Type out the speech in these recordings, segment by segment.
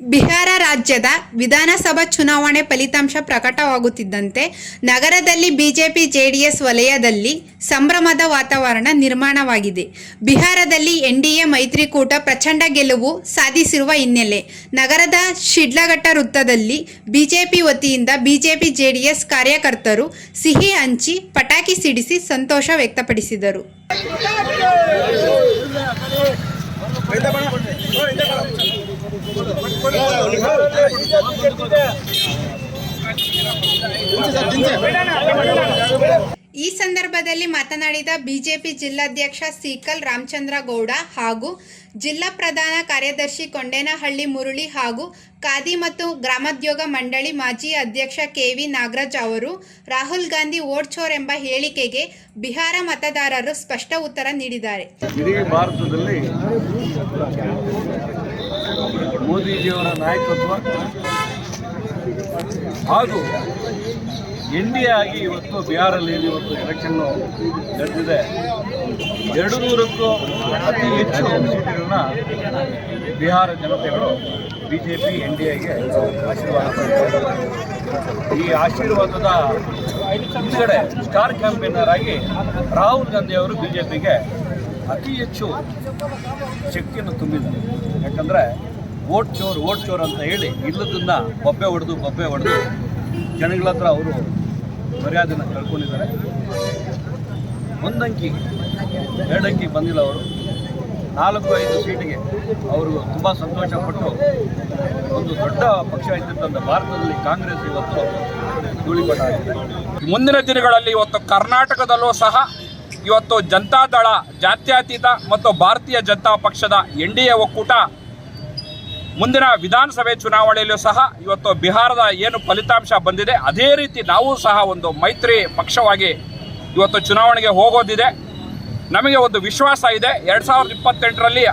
ಬಿಹಾರ ರಾಜ್ಯದ ವಿಧಾನಸಭಾ ಚುನಾವಣೆ ಫಲಿತಾಂಶ ಪ್ರಕಟವಾಗುತ್ತಿದ್ದಂತೆ ನಗರದಲ್ಲಿ ಬಿಜೆಪಿ ಜೆಡಿಎಸ್ ವಲಯದಲ್ಲಿ ಸಂಭ್ರಮದ ವಾತಾವರಣ ನಿರ್ಮಾಣವಾಗಿದೆ. ಬಿಹಾರದಲ್ಲಿ ಎನ್ಡಿಎ ಮೈತ್ರಿಕೂಟ ಪ್ರಚಂಡ ಗೆಲುವು ಸಾಧಿಸಿರುವ ಹಿನ್ನೆಲೆ ನಗರದ ಶಿಡ್ಲಘಟ್ಟ ವೃತ್ತದಲ್ಲಿ ಬಿಜೆಪಿ ವತಿಯಿಂದ ಬಿಜೆಪಿ ಜೆಡಿಎಸ್ ಕಾರ್ಯಕರ್ತರು ಸಿಹಿ ಹಂಚಿ ಪಟಾಕಿ ಸಿಡಿಸಿ ಸಂತೋಷ ವ್ಯಕ್ತಪಡಿಸಿದರು. ಈ ಸಂದರ್ಭದಲ್ಲಿ ಮಾತನಾಡಿದ ಬಿಜೆಪಿ ಜಿಲ್ಲಾಧ್ಯಕ್ಷ ಸೀಕಲ್ ರಾಮಚಂದ್ರ ಗೌಡ ಹಾಗೂ ಜಿಲ್ಲಾ ಪ್ರಧಾನ ಕಾರ್ಯದರ್ಶಿ ಕೊಂಡೇನಹಳ್ಳಿ ಮುರುಳಿ ಹಾಗೂ ಖಾದಿ ಮತ್ತು ಗ್ರಾಮೋದ್ಯೋಗ ಮಂಡಳಿ ಮಾಜಿ ಅಧ್ಯಕ್ಷ ಕೆವಿ ನಾಗರಾಜ್ ಅವರು ರಾಹುಲ್ ಗಾಂಧಿ ಓಟ್ ಚೋರ್ ಎಂಬ ಹೇಳಿಕೆಗೆ ಬಿಹಾರ ಮತದಾರರು ಸ್ಪಷ್ಟ ಉತ್ತರ ನೀಡಿದ್ದಾರೆ. ಮೋದಿಜಿಯವರ ನಾಯಕತ್ವ. ಹಾಗೂ ಎನ್ ಡಿ ಎ ಆಗಿ ಇವತ್ತು ಬಿಹಾರಲ್ಲಿ ಇವತ್ತು ಎಲೆಕ್ಷನ್ನು ನಡೆದಿದೆ. ಎರಡು ನೂರಕ್ಕೂ ಅತಿ ಹೆಚ್ಚು ಸೀಟುಗಳನ್ನ Bihar ಜನತೆಗಳು B J P N D ಎಗೆ ಆಶೀರ್ವಾದ. ಈ ಆಶೀರ್ವಾದದ ಹಿಂದ್ಗಡೆ ಸ್ಟಾರ್ ಕ್ಯಾಂಪೇನರ್ ಆಗಿ ರಾಹುಲ್ ಗಾಂಧಿ ಅವರು ಬಿ ಜೆ ಪಿಗೆ ಅತಿ ಹೆಚ್ಚು ಶಕ್ತಿಯನ್ನು ತುಂಬಿದ್ದಾರೆ. ಯಾಕಂದರೆ ವೋಟ್ ಚೋರ್ ವೋಟ್ ಚೋರ್ ಅಂತ ಹೇಳಿ ಇಲ್ಲದನ್ನ ಬೊಬ್ಬೆ ಹೊಡೆದು ಬೊಬ್ಬೆ ಹೊಡೆದು ಜನಗಳ ಹತ್ರ ಅವರು ಮರ್ಯಾದೆಯನ್ನು ಕಳ್ಕೊಂಡಿದ್ದಾರೆ. ಒಂದಂಕಿ, ಎರಡಂಕಿ ಬಂದಿಲ್ಲ ಅವರು. ನಾಲ್ಕು, ಐದು ಸೀಟಿಗೆ ಅವರು ತುಂಬ ಸಂತೋಷಪಟ್ಟು ಒಂದು ದೊಡ್ಡ ಪಕ್ಷ ಇದ್ದಂಥ ಭಾರತದಲ್ಲಿ ಕಾಂಗ್ರೆಸ್ ಇವತ್ತು ಧೂಳಿಪಟ್ಟಿದೆ ಮುಂದಿನ ದಿನಗಳಲ್ಲಿ ಇವತ್ತು ಕರ್ನಾಟಕದಲ್ಲೂ ಸಹ ಇವತ್ತು ಜನತಾದಳ ಜಾತ್ಯತೀತ ಮತ್ತು ಭಾರತೀಯ ಜನತಾ ಪಕ್ಷದ ಎನ್ ಡಿ ಎ ಒಕ್ಕೂಟ ಮುಂದಿನ ವಿಧಾನಸಭೆ ಚುನಾವಣೆಯಲ್ಲೂ ಸಹ ಇವತ್ತು ಬಿಹಾರದ ಏನು ಫಲಿತಾಂಶ ಬಂದಿದೆ ಅದೇ ರೀತಿ ನಾವು ಸಹ ಒಂದು ಮೈತ್ರಿ ಪಕ್ಷವಾಗಿ ಇವತ್ತು ಚುನಾವಣೆಗೆ ಹೋಗೋದಿದೆ. ನಮಗೆ ಒಂದು ವಿಶ್ವಾಸ ಇದೆ ಎರಡು ಸಾವಿರದ ಇಪ್ಪತ್ತೆಂಟರಲ್ಲಿ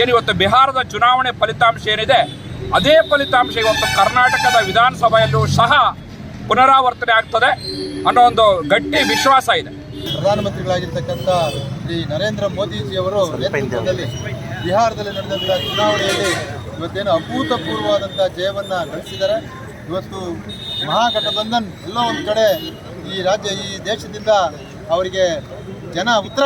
ಏನು ಇವತ್ತು ಬಿಹಾರದ ಚುನಾವಣೆ ಫಲಿತಾಂಶ ಏನಿದೆ ಅದೇ ಫಲಿತಾಂಶ ಇವತ್ತು ಕರ್ನಾಟಕದ ವಿಧಾನಸಭೆಯಲ್ಲೂ ಸಹ ಪುನರಾವರ್ತನೆ ಆಗ್ತದೆ ಅನ್ನೋ ಒಂದು ಗಟ್ಟಿ ವಿಶ್ವಾಸ ಇದೆ. ಪ್ರಧಾನಮಂತ್ರಿಗಳಾಗಿರ್ತಕ್ಕಂಥ ಶ್ರೀ ನರೇಂದ್ರ ಮೋದಿಜಿಯವರು ನೇತೃತ್ವದಲ್ಲಿ ಬಿಹಾರದಲ್ಲಿ ನಡೆದಂಥ ಚುನಾವಣೆಯಲ್ಲಿ ಇವತ್ತೇನು ಅಭೂತಪೂರ್ವವಾದಂಥ ಜಯವನ್ನು ಗಳಿಸಿದ್ದಾರೆ. ಇವತ್ತು ಮಹಾಗಠಬಂಧನ್ ಎಲ್ಲೋ ಒಂದು ಕಡೆ ಈ ರಾಜ್ಯ, ಈ ದೇಶದಿಂದ ಅವರಿಗೆ ಜನ ಉತ್ತರ